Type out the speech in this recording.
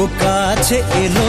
ও কাছে এলো।